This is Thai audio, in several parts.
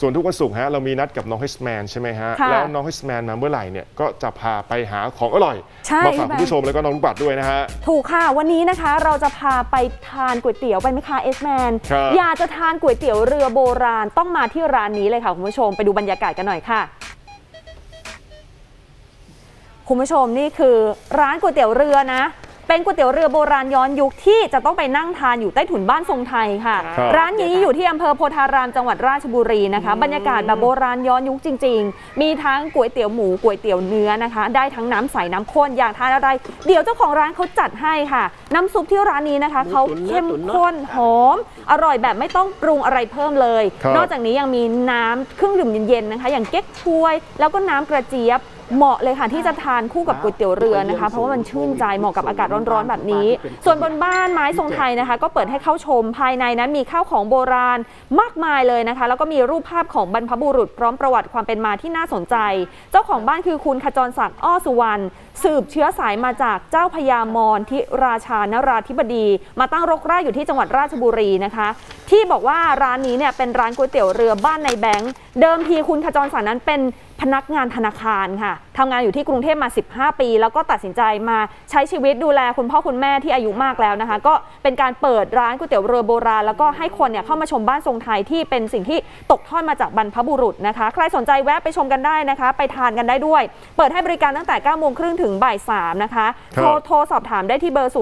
ส่วนทุกวันศุกร์ฮะเรามีนัดกับน้องเฮสแมนใช่ไหมฮะ ค่ะแล้วน้องเฮสแมนมาเมื่อไหร่เนี่ยก็จะพาไปหาของอร่อย ใช่ มาฝากพี่คุณผู้ชมแล้วก็น้องลูกบัตรด้วยนะฮะ ถูกค่ะ วันนี้นะคะเราจะพาไปทานก๋วยเตี๋ยวไปไหมคะเอสแมนครับ อยากจะทานก๋วยเตี๋ยวเรือโบราณต้องมาที่ร้านนี้เลยค่ะ คุณผู้ชมไปดูบรรยากาศกันหน่อยค่ะ คุณผู้ชมนี่คือร้านก๋วยเตี๋ยวเรือนะ เป็นก๋วยเตี๋ยวเรือโบราณย้อนยุคที่จะต้องไปนั่งทานอยู่ใต้ถุนบ้านทรงไทยค่ะ ครับร้านนี้อยู่ที่อำเภอโพธารามจังหวัดราชบุรีนะคะ บรรยากาศแบบโบราณย้อนยุคจริง ๆ มีทั้งก๋วยเตี๋ยวหมูก๋วยเตี๋ยวเนื้อนะคะ ได้ทั้งน้ำใสน้ำข้นอยากทานอะไร เดี๋ยวเจ้าของร้านเขาจัดให้ค่ะ น้ำซุปที่ร้านนี้นะคะเขาเข้มข้นหอม อร่อยแบบไม่ต้องปรุงอะไรเพิ่มเลย ครับ นอกจากนี้ยังมีน้ำเครื่องดื่มเย็นๆนะคะ อย่างเก๊กฮวย แล้วก็น้ำกระเจี๊ยบ เหมาะเลยค่ะที่จะทานคู่กับก๋วยเตี๋ยวเรือนะคะ เพราะว่ามันชื่นใจเหมาะกับอากาศร้อนๆแบบนี้ ส่วนบนบ้านไม้ทรงไทยนะคะ ก็เปิดให้เข้าชมภายในนั้นมีข้าวของโบราณมากมายเลยนะคะ แล้วก็มีรูปภาพของบรรพบุรุษพร้อมประวัติความเป็นมาที่น่าสนใจ เจ้าของบ้านคือคุณขจรศักดิ์อ้อสุวรรณสืบเชื้อสายมาจากเจ้าพญามรทิราชานราธิบดี มาตั้งรกรากอยู่ที่จังหวัดราชบุรีนะคะ ที่บอกว่าร้านนี้เนี่ยเป็นร้านก๋วยเตี๋ยวเรือบ้านในแบงค์เดิมทีคุณขจรศักดิ์นั้นเป็น พนักงานธนาคารค่ะทำงานอยู่ที่กรุงเทพมา 15 ปี แล้วก็ตัดสินใจมาใช้ชีวิตดูแลคุณพ่อคุณแม่ที่อายุมากแล้วนะคะ ก็เป็นการเปิดร้านก๋วยเตี๋ยวเรือโบราณแล้วก็ให้คนเนี่ยเข้ามาชมบ้านทรงไทยที่เป็นสิ่งที่ตกทอดมาจากบรรพบุรุษนะคะ ใครสนใจแวะไปชมกันได้นะคะ ไปทานกันได้ด้วย เปิดให้บริการตั้งแต่9โมงครึ่งถึงบ่าย3นะคะครัโทรบโทรสอบถามได้ที่เบอร์ 091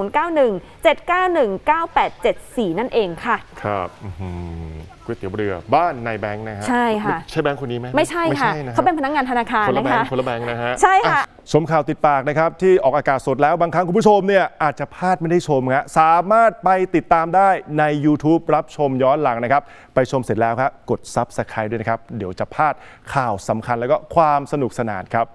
791 9874 นั่นเองค่ะ ครับอื้อหือ ก๋วยเตี๋ยวเรือบ้านนายแบงค์นะฮะใช่ค่ะ ใช่แบงค์คนนี้ไหมไม่ใช่ค่ะนะเขาเป็นพนักงานธนาคารคนละนะแบงคะค์คนละแบงค์นะฮะใช่ค่ะชมข่าวติดปากนะครับที่ออกอากาศสดแล้วบางครั้งคุณผู้ชมเนี่ยอาจจะพลาดไม่ได้ชมฮะสามารถไปติดตามได้ใน YouTube รับชมย้อนหลังนะครับ ไปชมเสร็จแล้วครับกด Subscribe ด้วยนะครับ เดี๋ยวจะพลาดข่าวสำคัญแล้วก็ความสนุกสนานครับ